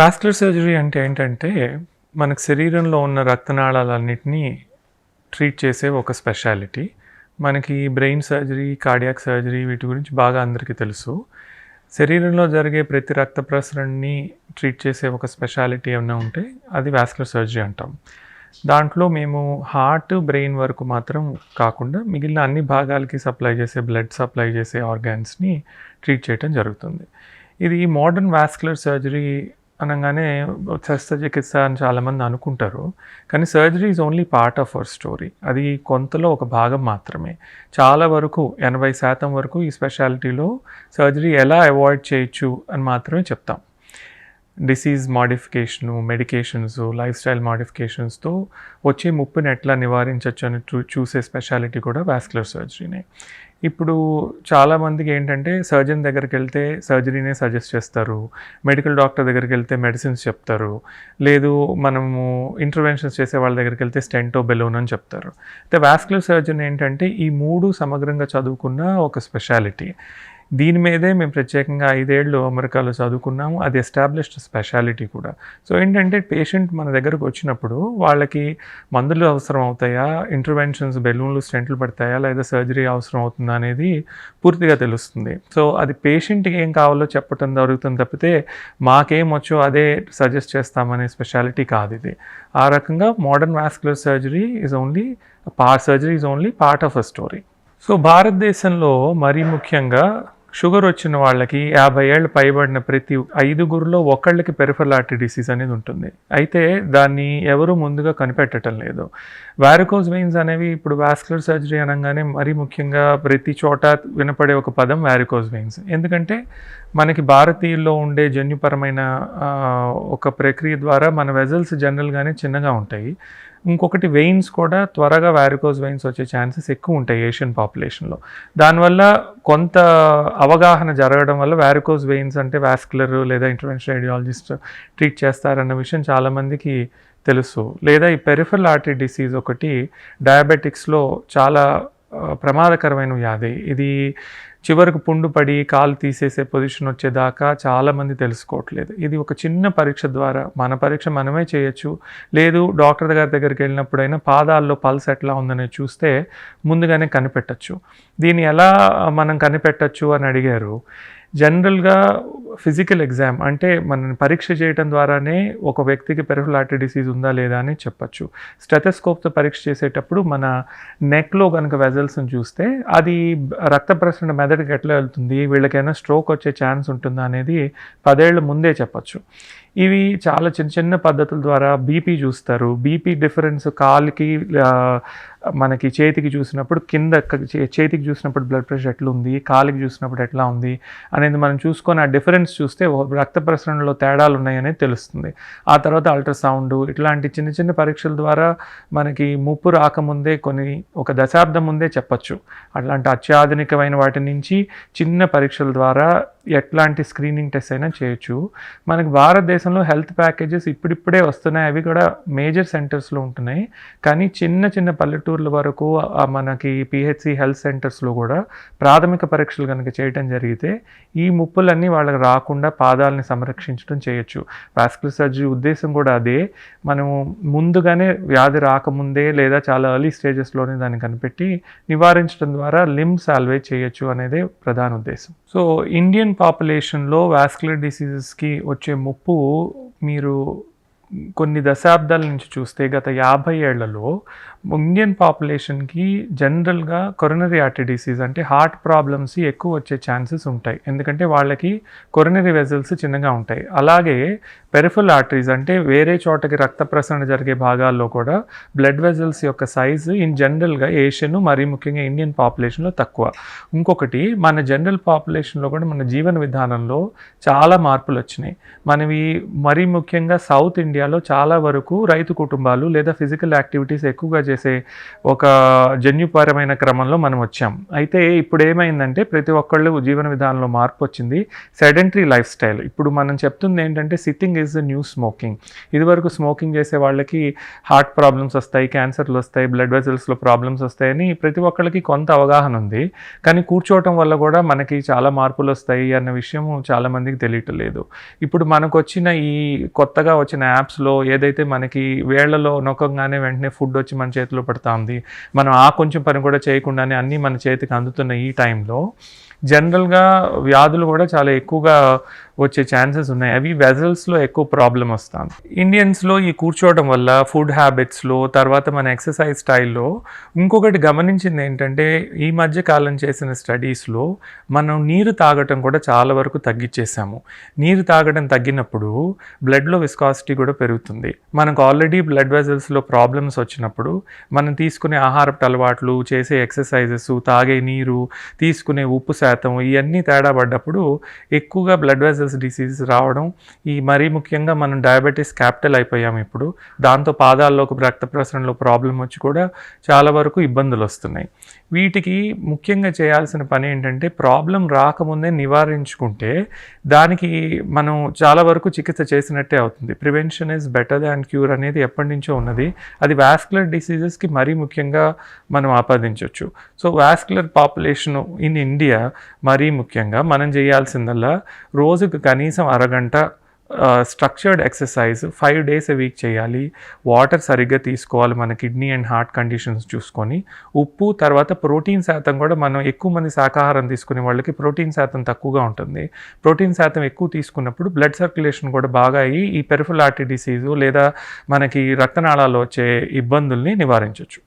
Vascular surgery అంటే ఏంటంటే మనకు శరీరంలో ఉన్న రక్తనాళాలన్నింటినీ ట్రీట్ చేసే ఒక స్పెషాలిటీ మనకి బ్రెయిన్ సర్జరీ కార్డియాక్ సర్జరీ వీటి గురించి బాగా అందరికీ తెలుసు. శరీరంలో జరిగే ప్రతి రక్త ప్రసరణని ట్రీట్ చేసే ఒక స్పెషాలిటీ ఏమైనా ఉంటే అది వాస్కులర్ సర్జరీ అంటాం. దాంట్లో మేము హార్ట్ బ్రెయిన్ వరకు మాత్రం కాకుండా మిగిలిన అన్ని భాగాలకి సప్లై చేసే బ్లడ్ సప్లై చేసే ఆర్గాన్స్ని ట్రీట్ చేయడం జరుగుతుంది. ఇది మోడర్న్ వాస్కులర్ సర్జరీ అనగానే శస్త్రచికిత్స అని చాలామంది అనుకుంటారు. కానీ surgery is only part of our story అది కొంతలో ఒక భాగం మాత్రమే. చాలా వరకు ఎనభై శాతం వరకు ఈ స్పెషాలిటీలో సర్జరీ ఎలా అవాయిడ్ చేయొచ్చు అని మాత్రమే చెప్తాం. Disease modification medications lifestyle మాడిఫికేషన్స్తో వచ్చే ముప్పుని ఎట్లా నివారించవచ్చు అని చూ చూసే స్పెషాలిటీ కూడా వాస్కులర్ సర్జరీనే ఇప్పుడు చాలామందికి ఏంటంటే సర్జన్ దగ్గరికి వెళ్తే సర్జరీనే సజెస్ట్ చేస్తారు. మెడికల్ డాక్టర్ దగ్గరికి వెళ్తే మెడిసిన్స్ చెప్తారు. లేదు మనము ఇంటర్వెన్షన్స్ చేసే వాళ్ళ దగ్గరికి వెళ్తే స్టెంటో బెలూన్ అని చెప్తారు. అయితే వాస్కులర్ సర్జన్ ఏంటంటే ఈ మూడు సమగ్రంగా చదువుకున్న ఒక స్పెషాలిటీ దీని మీదే మేము ప్రత్యేకంగా ఐదేళ్ళు అమెరికాలో చదువుకున్నాము. అది ఎస్టాబ్లిష్డ్ స్పెషాలిటీ కూడా. సో ఏంటంటే పేషెంట్ మన దగ్గరకు వచ్చినప్పుడు వాళ్ళకి మందులు అవసరం అవుతాయా? ఇంటర్వెన్షన్స్ బెలూన్లు స్టెంట్లు పడతాయా? లేదా సర్జరీ అవసరం అవుతుందా అనేది పూర్తిగా తెలుస్తుంది. సో అది పేషెంట్కి ఏం కావాలో చెప్పటం జరుగుతుంది తప్పితే మాకేమొచ్చో అదే సజెస్ట్ చేస్తామనే స్పెషాలిటీ కాదు ఇది. ఆ రకంగా modern vascular surgery is only part surgery is only part of a story so భారతదేశంలో మరీ ముఖ్యంగా షుగర్ వచ్చిన వాళ్ళకి యాభై ఏళ్ళు పైబడిన ప్రతి ఐదుగురిలో ఒకళ్ళకి పెరిఫరల్ ఆర్టరీ డిసీజ్ అనేది ఉంటుంది. అయితే దాన్ని ఎవరు ముందుగా కనిపెట్టడం లేదు. వారికోజ్ వెయిన్స్ అనేవి ఇప్పుడు వాస్కులర్ సర్జరీ అనగానే మరీ ముఖ్యంగా ప్రతి చోట వినపడే ఒక పదం వారికోజ్ వెయిన్స్. ఎందుకంటే మనకి భారతీయుల్లో ఉండే జన్యుపరమైన ఒక ప్రక్రియ ద్వారా మన వెజల్స్ జనరల్గానే చిన్నగా ఉంటాయి. ఇంకొకటి వెయిన్స్ కూడా త్వరగా వారికోజ్ వెయిన్స్ వచ్చే ఛాన్సెస్ ఎక్కువ ఉంటాయి ఏషియన్ పాపులేషన్లో దానివల్ల కొంత అవగాహన జరగడం వల్ల వారికోజ్ వెయిన్స్ అంటే వాస్కులర్ లేదా ఇంటర్వెన్షన్ రేడియాలజిస్ట్ ట్రీట్ చేస్తారన్న విషయం చాలామందికి తెలుసు. లేదా ఈ పెరిఫరల్ ఆర్టరీ డిసీజ్ ఒకటి డయాబెటిక్స్లో చాలా ప్రమాదకరమైన వ్యాధి. ఇది చివరకు పుండు పడి కాలు తీసేసే పొజిషన్ వచ్చేదాకా చాలామంది తెలుసుకోవట్లేదు. ఇది ఒక చిన్న పరీక్ష ద్వారా మన పరీక్ష మనమే చేయొచ్చు. లేదు డాక్టర్ గారి దగ్గరికి వెళ్ళినప్పుడైనా పాదాల్లో పల్స్ ఎట్లా ఉందని చూస్తే ముందుగానే కనిపెట్టచ్చు. దీన్ని ఎలా మనం కనిపెట్టచ్చు అని అడిగారు. జనరల్గా ఫిజికల్ ఎగ్జామ్ అంటే మనం పరీక్ష చేయడం ద్వారానే ఒక వ్యక్తికి పెరిఫరల్ డిసీజ్ ఉందా లేదా అని చెప్పచ్చు. స్టెథోస్కోప్తో పరీక్ష చేసేటప్పుడు మన నెక్లో కనుక వెజల్స్ని చూస్తే అది రక్త ప్రసరణ మెదడుకి ఎట్లా వెళ్తుంది? వీళ్ళకైనా స్ట్రోక్ వచ్చే ఛాన్స్ ఉంటుందా అనేది పదేళ్ళ ముందే చెప్పచ్చు. ఇవి చాలా చిన్న చిన్న పద్ధతుల ద్వారా బీపీ చూస్తారు. బీపీ డిఫరెన్స్ కాలుకి మనకి చేతికి చూసినప్పుడు కింద చేతికి చూసినప్పుడు బ్లడ్ ప్రెషర్ ఎట్లా ఉంది కాలికి చూసినప్పుడు ఎట్లా ఉంది అనేది మనం చూసుకొని ఆ డిఫరెన్స్ చూస్తే రక్త ప్రసరణలో తేడాలు ఉన్నాయనేది తెలుస్తుంది. ఆ తర్వాత అల్ట్రాసౌండ్ ఇట్లాంటి చిన్న చిన్న పరీక్షల ద్వారా మనకి ముప్పు రాకముందే కొన్ని ఒక దశాబ్దం ముందే చెప్పచ్చు. అట్లాంటి అత్యాధునికమైన వాటి నుంచి చిన్న పరీక్షల ద్వారా ఎట్లాంటి స్క్రీనింగ్ టెస్ట్ అయినా చేయొచ్చు. మనకి భారతదేశంలో హెల్త్ ప్యాకేజెస్ ఇప్పుడిప్పుడే వస్తున్నాయి. అవి కూడా మేజర్ సెంటర్స్లో ఉంటున్నాయి. కానీ చిన్న చిన్న పల్లెటూర్ల వరకు మనకి పిహెచ్సి హెల్త్ సెంటర్స్లో కూడా ప్రాథమిక పరీక్షలు కనుక చేయటం జరిగితే ఈ ముప్పులన్నీ వాళ్ళకి రాకుండా పాదాలని సంరక్షించడం చేయొచ్చు. వాస్కులర్ సర్జరీ ఉద్దేశం కూడా అదే. మనము ముందుగానే వ్యాధి రాకముందే లేదా చాలా ఎర్లీ స్టేజెస్లోనే దాన్ని కనిపెట్టి నివారించడం ద్వారా లిమ్ సాల్వేజ్ చేయొచ్చు అనేదే ప్రధాన ఉద్దేశం. సో ఇండియన్ పాపులేషన్లో వాస్కులర్ డిసీజెస్కి వచ్చే ముప్పు మీరు కొన్ని దశాబ్దాల నుంచి చూస్తే గత యాభై ఏళ్ళలో ఇండియన్ పాపులేషన్కి జనరల్గా కొరనరీ ఆర్టరీ డిసీజ్ అంటే హార్ట్ ప్రాబ్లమ్స్ ఎక్కువ వచ్చే ఛాన్సెస్ ఉంటాయి. ఎందుకంటే వాళ్ళకి కొరనరీ వెజల్స్ చిన్నగా ఉంటాయి. అలాగే పెరిఫల్ ఆర్టరీస్ అంటే వేరే చోటకి రక్త ప్రసరణ జరిగే భాగాల్లో కూడా బ్లడ్ వెజల్స్ యొక్క సైజు ఇన్ జనరల్గా ఏషియన్ మరీ ముఖ్యంగా ఇండియన్ పాపులేషన్లో తక్కువ. ఇంకొకటి మన జనరల్ పాపులేషన్లో కూడా మన జీవన విధానంలో చాలా మార్పులు వచ్చినాయి. మనవి మరీ ముఖ్యంగా సౌత్ ఇండియా ఇండియాలో చాలా వరకు రైతు కుటుంబాలు లేదా ఫిజికల్ యాక్టివిటీస్ ఎక్కువగా చేసే ఒక జన్యుపరమైన క్రమంలో మనం వచ్చాం. అయితే ఇప్పుడు ఏమైందంటే ప్రతి ఒక్కళ్ళు జీవన విధానంలో మార్పు వచ్చింది. Sedentary lifestyle. ఇప్పుడు మనం చెప్తుంది ఏంటంటే sitting is the new smoking. ఇదివరకు స్మోకింగ్ చేసే వాళ్ళకి హార్ట్ ప్రాబ్లమ్స్ వస్తాయి క్యాన్సర్లు వస్తాయి బ్లడ్ వెజల్స్లో ప్రాబ్లమ్స్ వస్తాయని ప్రతి ఒక్కళ్ళకి కొంత అవగాహన ఉంది. కానీ కూర్చోవటం వల్ల కూడా మనకి చాలా మార్పులు వస్తాయి అన్న విషయం చాలామందికి తెలియటం లేదు. ఇప్పుడు మనకు వచ్చిన ఈ కొత్తగా వచ్చిన యాప్స్లో ఏదైతే మనకి వేళ్ళలో నొక్కగానే వెంటనే ఫుడ్ వచ్చి మన చేతిలో పడతా ఉంది మనం ఆ కొంచెం పని కూడా చేయకుండానే అన్నీ మన చేతికి అందుతున్న ఈ టైంలో జనరల్గా వ్యాధులు కూడా చాలా ఎక్కువగా వచ్చే ఛాన్సెస్ ఉన్నాయి. అవి వెజల్స్లో ఎక్కువ ప్రాబ్లం వస్తాను. ఇండియన్స్లో ఈ కూర్చోవడం వల్ల ఫుడ్ హ్యాబిట్స్లో తర్వాత మన ఎక్సర్సైజ్ స్టైల్లో ఇంకొకటి గమనించింది ఏంటంటే ఈ మధ్య కాలం చేసిన స్టడీస్లో మనం నీరు తాగటం కూడా చాలా వరకు తగ్గించేసాము నీరు తాగడం తగ్గినప్పుడు బ్లడ్లో విస్కాసిటీ కూడా పెరుగుతుంది. మనకు ఆల్రెడీ బ్లడ్ వెజల్స్లో ప్రాబ్లమ్స్ వచ్చినప్పుడు మనం తీసుకునే ఆహారపు అలవాట్లు చేసే ఎక్సర్సైజెస్ తాగే నీరు తీసుకునే ఉప్పు శాతం ఇవన్నీ తేడా పడ్డప్పుడు ఎక్కువగా బ్లడ్ వెజల్స్ డిసీజెస్ రావడం ఈ మరీ ముఖ్యంగా మనం డయాబెటీస్ క్యాపిటల్ అయిపోయాం ఇప్పుడు దాంతో పాదాల్లోకి రక్త ప్రసరణలో ప్రాబ్లం వచ్చి కూడా చాలా వరకు ఇబ్బందులు వస్తున్నాయి. వీటికి ముఖ్యంగా చేయాల్సిన పని ఏంటంటే ప్రాబ్లం రాకముందే నివారించుకుంటే దానికి మనం చాలా వరకు చికిత్స చేసినట్టే అవుతుంది. Prevention is better than cure అనేది ఎప్పటి నుంచో ఉన్నది. అది వాస్కులర్ డిసీజెస్కి మరీ ముఖ్యంగా మనం ఆపాదించవచ్చు so vascular population in India మరీ ముఖ్యంగా మనం చేయాల్సిందల్లా రోజు రోజుకు కనీసం అరగంట structured exercise five days a week చేయాలి. వాటర్ సరిగ్గా తీసుకోవాలి మన కిడ్నీ అండ్ హార్ట్ కండిషన్స్ చూసుకొని. ఉప్పు తర్వాత ప్రోటీన్ శాతం కూడా మనం ఎక్కువ మంది శాకాహారం తీసుకునే వాళ్ళకి ప్రోటీన్ శాతం తక్కువగా ఉంటుంది. ప్రోటీన్ శాతం ఎక్కువ తీసుకున్నప్పుడు బ్లడ్ సర్క్యులేషన్ కూడా బాగా అయ్యి ఈ పెరిఫుల్ ఆర్టీ డిసీజు లేదా మనకి రక్తనాళాలు వచ్చే ఇబ్బందుల్ని నివారించవచ్చు